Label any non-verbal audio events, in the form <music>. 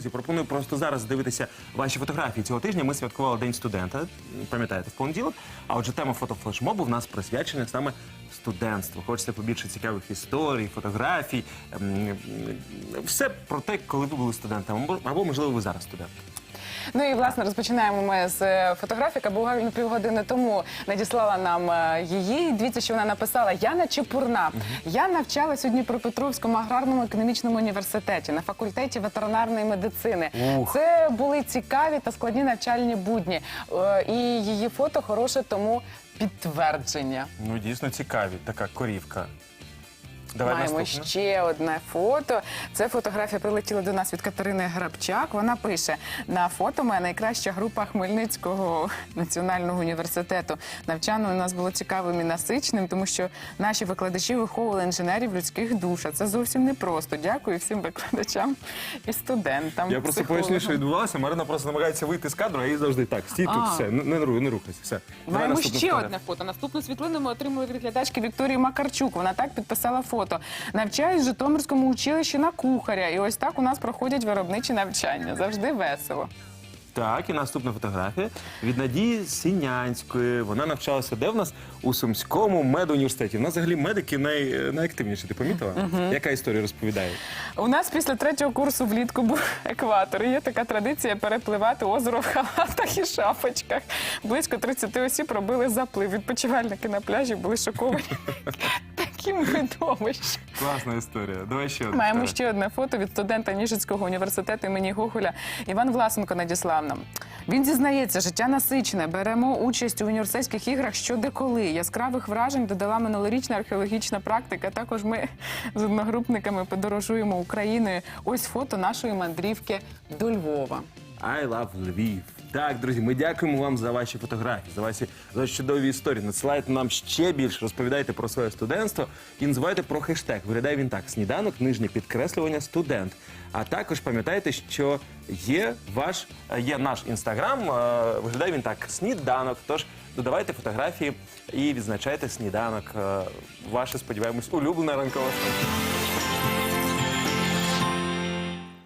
друзі, пропоную просто зараз дивитися ваші фотографії цього тижня. Ми святкували День студента, пам'ятаєте, в понеділок. А отже, тема фотофлешмобу в нас присвячена саме студентству. Хочеться побільше цікавих історій, фотографій, ем, все про те, коли ви були студентом, або, або можливо, ви зараз студент. Ну і власне розпочинаємо ми з е, фотографії, яка буквально півгодини тому надіслала нам е, її. Дивіться, що вона написала Яна Чепурна. Я навчалась у Дніпропетровському аграрному економічному університеті на факультеті ветеринарної медицини. Ух. Це були цікаві та складні навчальні будні. Е, І її фото хороше тому підтвердження. Ну, дійсно цікаві, така корівка. Давай Маємо наступне. ще одне фото. Це фотографія прилетіла до нас від Катерини Грабчак. Вона пише: на фото моя найкраща група Хмельницького національного університету. Навчання у нас було цікавим і насичним, тому що наші викладачі виховували інженерів людських душ. А Це зовсім непросто. Дякую всім викладачам і студентам. Я просто поясню, що відбувалося. Марина просто намагається вийти з кадру, а їй завжди так. Стій тут, А. все, не, не, ру- не рухайся, все. Давай Маємо ще фотографію. одне фото. Наступну світлину ми отримали від глядачки Вікторії Макарчук. Вона так підписала фото. Навчаюсь в Житомирському училищі на кухаря. І ось так у нас проходять виробничі навчання. Завжди весело. Так, і наступна фотографія від Надії Сінянської. Вона навчалася де в нас? У Сумському медуніверситеті. У нас взагалі медики най, найактивніші. Ти помітила? Яка історія розповідає? У нас після третього курсу влітку був екватор. І є така традиція перепливати озеро в халатах і шапочках. Близько 30 осіб робили заплив. Відпочивальники на пляжі були шоковані <laughs> таким <laughs> видовищем. Класна історія. Давай ще одну. Маємо ще одне фото від студента Ніжицького університету імені Гоголя. Іван Власенко надіслав нам. Він зізнається, життя насичне. Беремо участь у університетських іграх щодеколи. Яскравих вражень додала минулорічна археологічна практика. Також ми з одногрупниками подорожуємо Україною. Ось фото нашої мандрівки до Львова. I love Lviv. Так, друзі, ми дякуємо вам за ваші фотографії, за ваші, за чудові історії. Надсилайте нам ще більше, розповідайте про своє студентство і називайте про хештег. Виглядає він так: сніданок, нижнє підкреслювання, студент. А також пам'ятайте, що є ваш є наш інстаграм. е, Виглядає він так: сніданок. Тож додавайте фотографії і відзначайте сніданок. Е, Ваше, сподіваємось, улюблене ранкове. шоу.